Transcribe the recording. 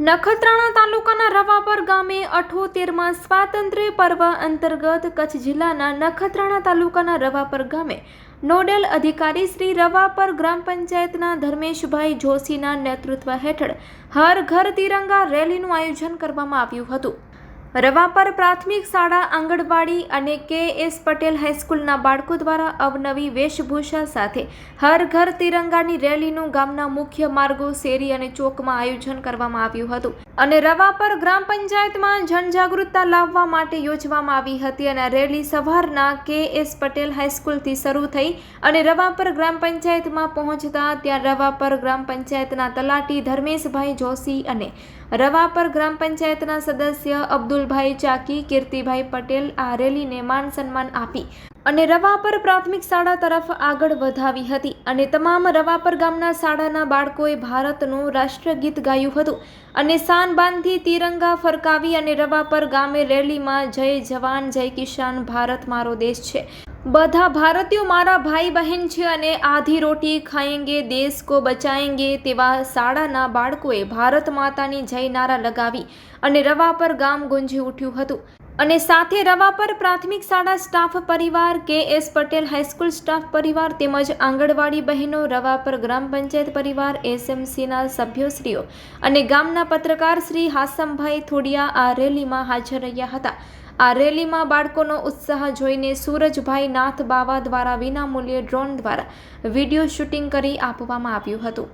નખત્રાણા તાલુકાના રવાપર ગામે અઠોતેરમાં સ્વાતંત્ર્ય પર્વ અંતર્ગત કચ્છ જિલ્લાના નખત્રાણા તાલુકાના રવાપર ગામે નોડલ અધિકારી શ્રી રવાપર ગ્રામ પંચાયતના ધર્મેશભાઈ જોશીના નેતૃત્વ હેઠળ હર ઘર તિરંગા રેલીનું આયોજન કરવામાં આવ્યું હતું. રવાપર પ્રાથમિક શાળા આંગણવાડી અને કે એસ પટેલ હાઈસ્કૂલના બાળકો દ્વારા અવનવી વેશભૂષા સાથે હર ઘર તિરંગાની રેલીનું ગામના મુખ્ય માર્ગો શેરી અને ચોકમાં આયોજન કરવામાં આવ્યું હતું. અને રવાપર ગ્રામ પંચાયતમાં જનજાગૃતતા લાવવા માટે યોજવામાં આવી હતી અને રેલી સવારના કે એસ પટેલ હાઈસ્કૂલથી શરૂ થઈ અને રવાપર ગ્રામ પંચાયતમાં પહોંચતા ત્યાં રવાપર ગ્રામ પંચાયતના તલાટી ધર્મેશભાઈ જોશી અને રવાપર ગ્રામ પંચાયતના સદસ્ય અબ્દુલભાઈ ચાકી, કીર્તિભાઈ પટેલ આ રેલીને માન સન્માન આપી અને રવાપર પ્રાથમિક શાળા તરફ આગળ વધાવી હતી અને તમામ રવાપર ગામના શાળાના બાળકોએ ભારતનું રાષ્ટ્રગીત ગાયું હતું અને શાન બાંધી તિરંગા ફરકાવી અને રવાપર ગામે રેલીમાં જય જવાન, જય કિસાન, ભારત મારો દેશ છે. બધા ભારતીયો મારા ભાઈ બહેન છે અને આધી રોટી ખાએંગે દેશ કો બચાએંગે તેવા શાળાના બાળકોએ ભારત માતાની જય નારા લગાવી અને રવા પર ગામ ગુંજી ઉઠ્યું હતું. અને સાથે રવા પર પ્રાથમિક શાળા સ્ટાફ પરિવાર, કે એસ પટેલ હાઈસ્કૂલ સ્ટાફ પરિવાર તેમજ આંગણવાડી બહેનો, રવા પર ગ્રામ પંચાયત પરિવાર એસએમસીના સભ્યોશ્રીઓ અને ગામના પત્રકાર શ્રી હાસમભાઈ થોડિયા આ રેલીમાં હાજર રહ્યા હતા. આ રેલીમાં બાળકોનો ઉત્સાહ જોઈને સૂરજભાઈ નાથ બાવા દ્વારા વિનામૂલ્યે ડ્રોન દ્વારા વીડિયો શૂટિંગ કરી આપવામાં આવ્યું હતું.